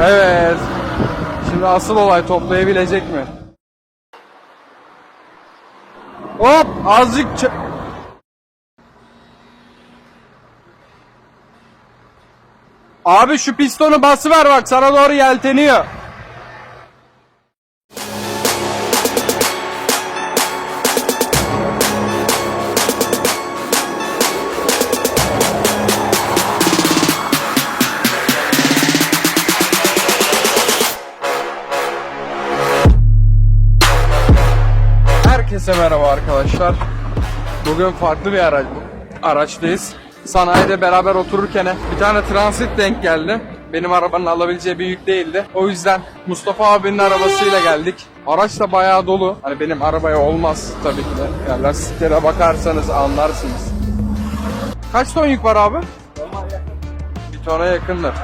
Evet. Şimdi asıl olay toplayabilecek mi? Hop azıcık Abi şu pistonu basıver bak sana doğru yelteniyor. Herkese merhaba arkadaşlar. Bugün farklı bir araç, araçtayız. Sanayide beraber otururken bir tane transit denk geldi. Benim arabanın alabileceği bir yük değildi. O yüzden Mustafa abinin arabasıyla geldik. Araç da bayağı dolu. Hani benim arabaya olmaz tabii ki de. Yani lastiklere bakarsanız anlarsınız. Kaç ton yük var abi? Bir tona yakındır.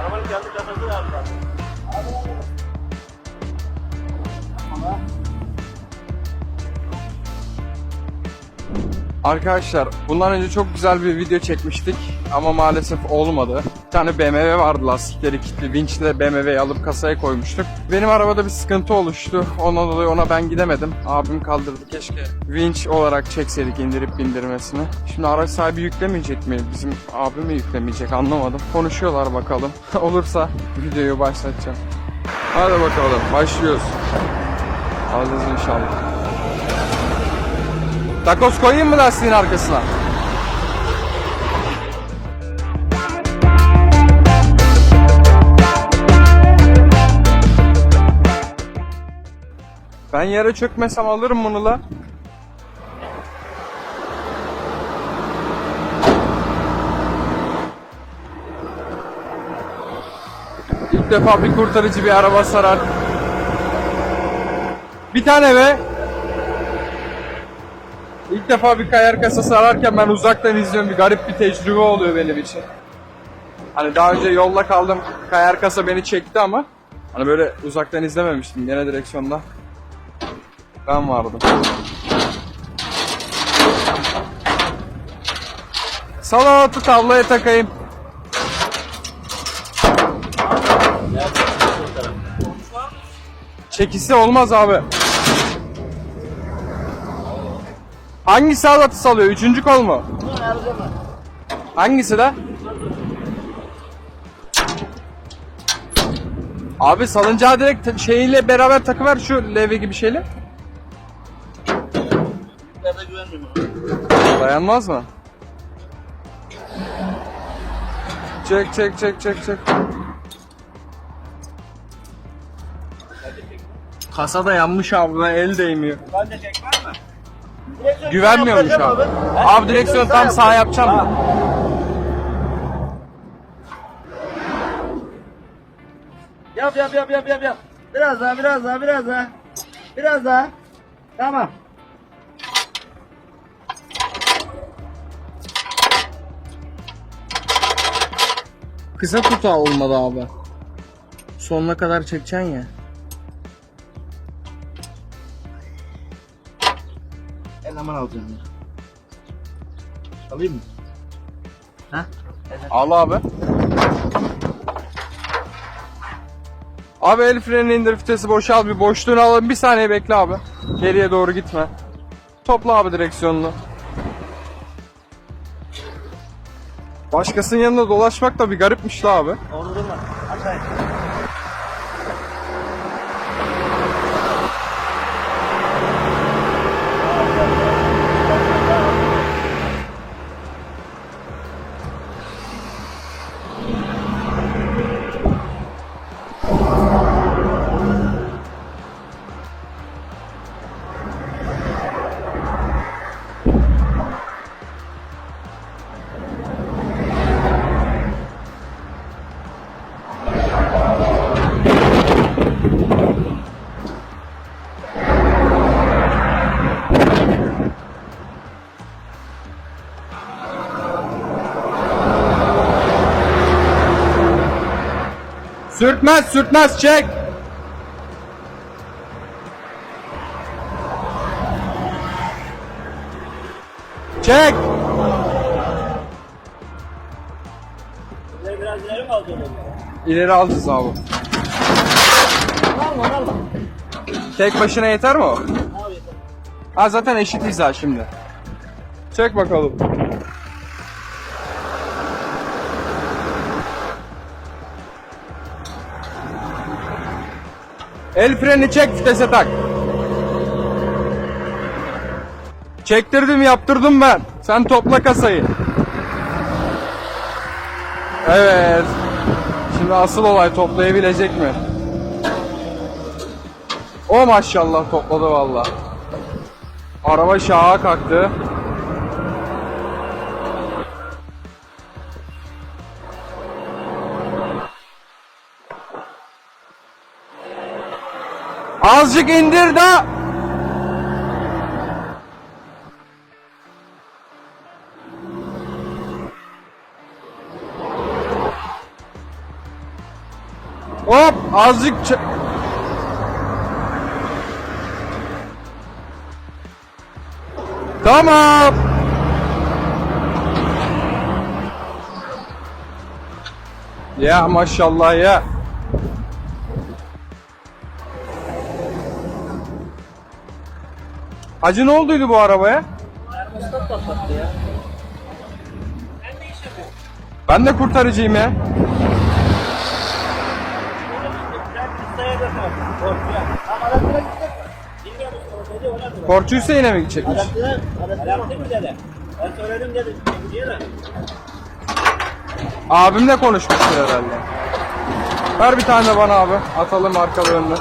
Arkadaşlar bundan önce çok güzel bir video çekmiştik ama maalesef olmadı. Bir tane BMW vardı lastikleri kilitli vinçle BMW'yi alıp kasaya koymuştuk. Benim arabada bir sıkıntı oluştu. Ondan dolayı ona ben gidemedim. Abim kaldırdı keşke vinç olarak çekseydik indirip bindirmesini. Şimdi araç sahibi yüklemeyecek mi? Bizim abi mi yüklemeyecek anlamadım. Konuşuyorlar bakalım. Olursa videoyu başlatacağım. Hadi bakalım başlıyoruz. Alacağız inşallah. Takoz koyayım mı lastiğin arkasına? Ben yere çökmesem alırım bunu la. İlk defa bir kurtarıcı bir araba sarar. Bir tane be. İlk defa bir kayar kasası ararken ben uzaktan izliyorum. Bir garip bir tecrübe oluyor benim için. Hani daha önce yolda kaldım. Kayar kasa beni çekti ama hani böyle uzaktan izlememiştim. Gene direksiyonda ben vardım. Salatı tavlaya takayım. Çekisi olmaz abi. Hangi salatı salıyor? Üçüncü kol mu? Hangisi de? Abi salıncağı direkt şeyiyle beraber takıver şu levye gibi şeyle. Dayanmaz mı? Çek çek çek çek çek. Kasa da yanmış abi ben el değmiyor. Bence çekmez mi? Güvenmiyormuş abi. Abi direksiyon tam sağ yapacağım mı? Yap yap yap yap yap yap. Biraz daha biraz daha biraz daha. Biraz daha. Tamam. Kısa tuta olmadı abi. Sonuna kadar çekeceksin ya. Eleman alacağım ya. Alayım mı? Ha? Al abi. Abi el frenini indir vitesi boşal bir boşluğunu alalım bir saniye bekle abi. Geriye doğru gitme. Topla abi direksiyonunu. Başkasının yanında dolaşmak da bir garipmiş la abi. Orada durma. Aşağı Sürtmez sürtmez çek. Çek. Biraz ileri mi alacağım? İleri alacağız abi. alma alma. Tek başına yeter mi o? Abi yeter. Ha zaten eşit hiza şimdi. Çek bakalım. El freni çek vitese tak. Çektirdim yaptırdım ben. Sen topla kasayı. Evet. Şimdi asıl olay toplayabilecek mi? O maşallah topladı vallahi. Araba şaha kalktı. Azıcık indir de. Hop azıcık Tamam. Ya maşallah ya. Hacı ne olduydu bu arabaya? Termostat patlattı ya. Ben de kurtarıcıyım ya. Bilmiyorum usta. Dedi ona göre. Korçu Hüseyin'e mi gidecekmiş? Ben de. Abimle konuşmuştur herhalde. Ver bir tane de bana abi. Atalım arkalı önlü.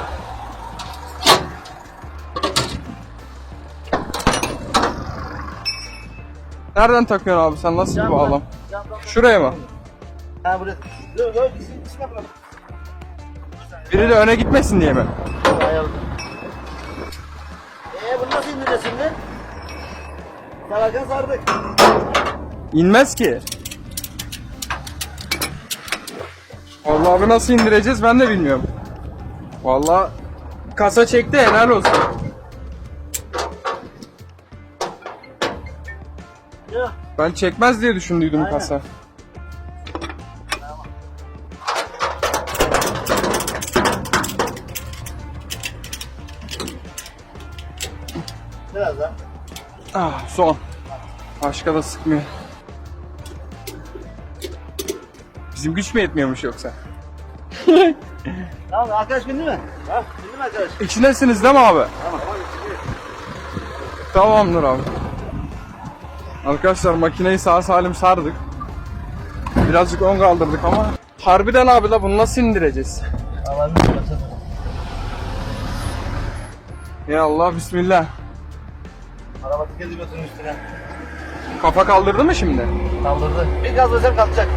Nereden takıyorsun abi sen? Nasıl bağlam? Camdan- Şuraya mı? Ha buraya. Bizim yapalım. Biri de öne gitmesin diye mi? Eee Ee, bunu nasıl indireceğiz şimdi? Sararken sardık. İnmez ki. Vallahi abi nasıl indireceğiz ben de bilmiyorum. Vallahi kasa çekti helal olsun. Ben çekmez diye düşündüydüm Aynen. kasa. Biraz daha. Ah son. Başka da sıkmıyor. Bizim güç mü yetmiyormuş yoksa? Tamam arkadaş bindi mi? Ha bindi mi arkadaş? İçindesiniz değil mi abi? Tamam. Tamamdır abi. Arkadaşlar makineyi sağ salim sardık. Birazcık ön kaldırdık ama harbiden abi la bunu nasıl indireceğiz? Ya Allah bismillah. Araba tık ediyorsun üstüne. Kafa kaldırdı mı şimdi? Kaldırdı. Bir gaz versem kalkacak.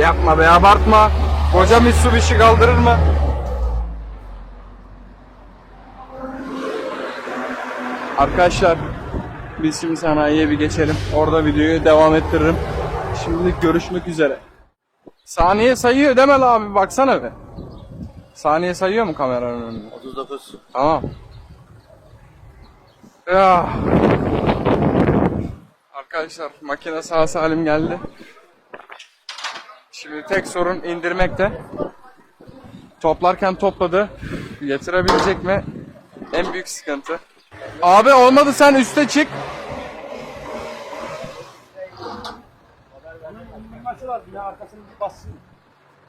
Yapma be abartma. Koca Mitsubishi kaldırır mı? Arkadaşlar biz şimdi sanayiye bir geçelim. Orada videoyu devam ettiririm. Şimdilik görüşmek üzere. Saniye sayıyor demel abi baksana be. Saniye sayıyor mu kameranın önünde? 39. Tamam. Ya. Arkadaşlar makine sağ salim geldi. Şimdi tek sorun indirmekte. Toplarken topladı. Getirebilecek mi? En büyük sıkıntı. Abi olmadı sen üste çık. Var ya arkasını bir bassın.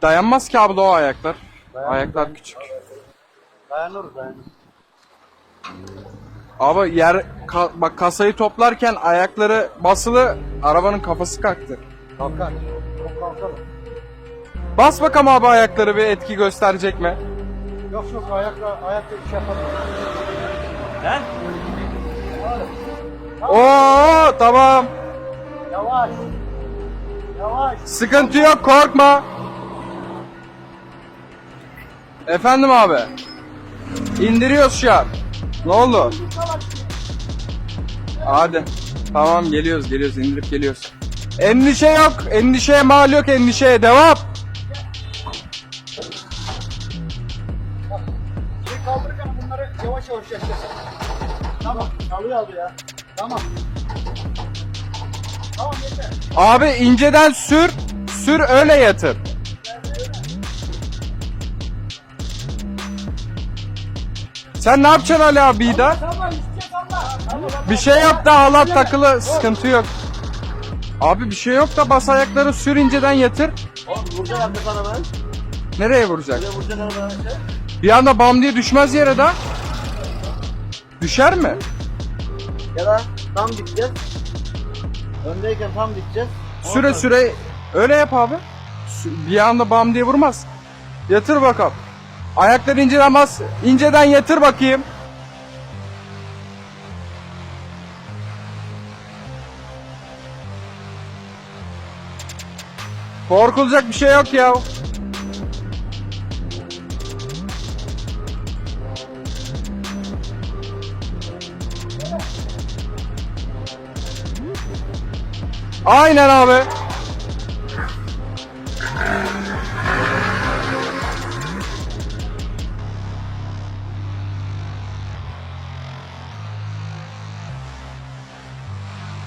Dayanmaz ki abi o ayaklar. Ayaklar küçük. Dayanırız dayanırız. Abi yer ka- bak kasayı toplarken ayakları basılı arabanın kafası kalktı. Kalkar. Çok kalkalım. Bas bakalım abi ayakları bir etki gösterecek mi? Yok yok ayakla ayakla iş yapalım. He? Oo tamam. Yavaş. Yavaş. Sıkıntı yok korkma. Efendim abi. İndiriyoruz şu an. Ne oldu? Hadi. Tamam geliyoruz geliyoruz indirip geliyoruz. Endişe yok. Endişeye mal yok endişeye devam. Şey kaldırırken bunları yavaş yavaş yaşasın. Tamam. Alıyor abi ya. Tamam. Tamam yeter. Abi inceden sür. Sür öyle yatır. Sen ne yapacaksın Ali abi da? Bir şey yok da halat takılı sıkıntı yok. Abi bir şey yok da bas ayakları sür inceden yatır. Oğlum vuracaksın artık. Nereye vuracak? İşte. Bir anda bam diye düşmez yere de. Düşer mi? Ya da tam gideceğiz. Öndeyken tam gideceğiz. Süre Ondan- süre öyle yap abi. Bir anda bam diye vurmaz. Yatır bakalım. Ayakları inceden bas. inceden yatır bakayım. Korkulacak bir şey yok ya. Aynen abi.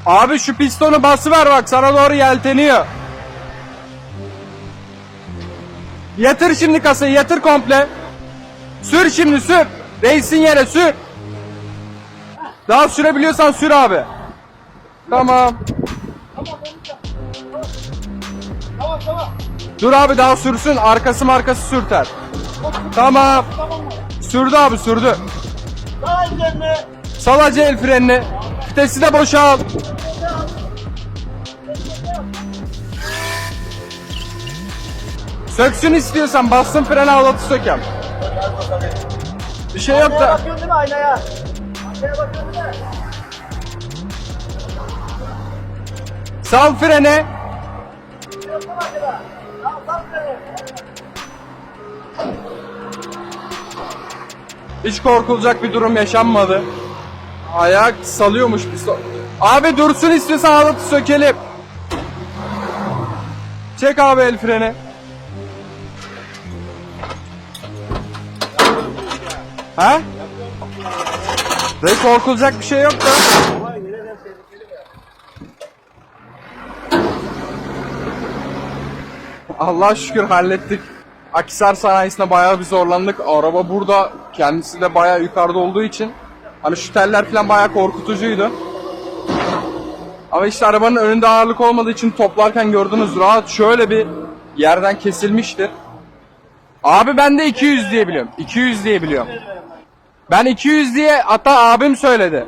Abi şu pistonu basıver bak sana doğru yelteniyor. Yatır şimdi kasayı yatır komple. Sür şimdi sür. Değsin yere sür. Daha sürebiliyorsan sür abi. Tamam. Dur abi daha sürsün. Arkası markası sürter. Tamam. Sürdü abi sürdü. Sal acı el frenini. Vitesi de boşalt. Söksün istiyorsan bassın freni halatı sökem. Bir şey yok da. bakıyorsun değil mi aynaya? Aynaya bakıyorsun değil mi? Sal freni. Bakıyorsun arkada. Tamam sal freni. Hiç korkulacak bir durum yaşanmadı. Ayak salıyormuş bir so- Abi dursun istiyorsan halatı sökelim. Çek abi el freni. Ha? Ve korkulacak bir şey yok da. Vay yine de tehlikeli be. Allah şükür hallettik. Akisar sanayisinde bayağı bir zorlandık. Araba burada kendisi de bayağı yukarıda olduğu için hani şu teller falan bayağı korkutucuydu. Ama işte arabanın önünde ağırlık olmadığı için toplarken gördünüz rahat şöyle bir yerden kesilmiştir. Abi ben de 200 diye biliyorum. 200 diye biliyorum. Ben 200 diye hatta abim söyledi.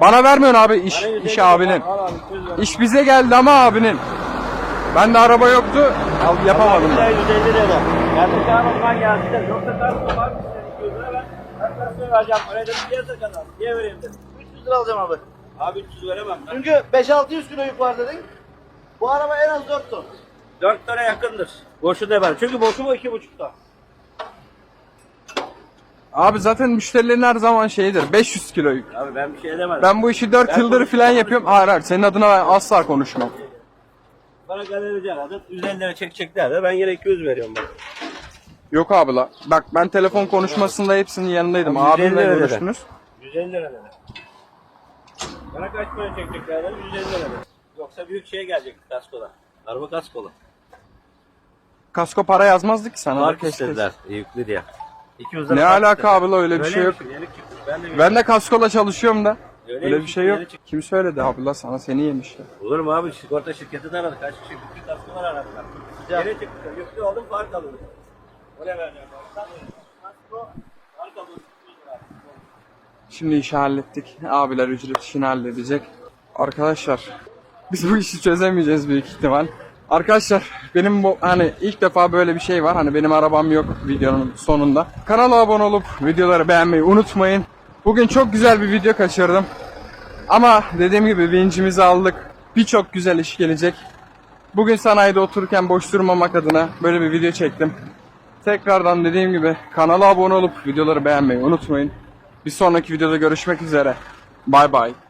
Bana vermiyorsun abi iş, iş abinin. Al abi 200 lira. İş bize geldi ama abinin. Ben de araba yoktu. Al yapamadım ben. 150 lira. Geldi çağırma zaman geldi. Yoksa karşı var mı senin 200 lira ben? Ben sana vereceğim. Oraya da bir yazır kadar. Niye vereyim dedim. 300 lira alacağım abi. Abi 300 veremem ben. Çünkü 5-600 kilo yük var dedin. Bu araba en az 4 ton. 4 tane yakındır. Boşu da ben. Çünkü boşu bu 2,5 ton. Abi zaten müşterilerin her zaman şeyidir. 500 kilo yük. Abi ben bir şey demedim. Ben bu işi 4 Ben yıldır konuşmam. falan yapıyorum. Hayır hayır senin adına ben asla konuşmam. Bana galerici aradı. 150 lira çekecekler de ben yine 200 veriyorum bak. Yok abi la. Bak ben telefon konuşmasında hepsinin yanındaydım. Abi, Abimle 150 lira dedi. görüştünüz. 150 lira dedi. Bana kaç para çekecekler dedi? 150 lira dedi. Yoksa büyük şeye gelecek kaskola. Araba kaskolu. Kasko para yazmazdı ki sana. Mark Keşke- istediler. Yüklü diye. 200 lira Ne fark alaka istediler. abi la öyle bir şey yok. Ben de Ben de kaskola çalışıyorum da. Öyleymiş, Öyle bir şey yok. çık- Kim söyledi abi la sana seni yemişler. Olur mu abi? Sigorta şirketi de aradı. Kaç kişi bütün kaskolar aradılar. Yeni çıktı. Yüklü oldum fark alırım. O ne vereceğim? Kasko fark alırım. 200 lira. Şimdi işi hallettik. Abiler ücret işini halledecek. Arkadaşlar biz bu işi çözemeyeceğiz büyük ihtimal. Arkadaşlar benim bu hani ilk defa böyle bir şey var. Hani benim arabam yok videonun sonunda. Kanala abone olup videoları beğenmeyi unutmayın. Bugün çok güzel bir video kaçırdım. Ama dediğim gibi vincimizi aldık. Birçok güzel iş gelecek. Bugün sanayide otururken boş durmamak adına böyle bir video çektim. Tekrardan dediğim gibi kanala abone olup videoları beğenmeyi unutmayın. Bir sonraki videoda görüşmek üzere. Bay bay.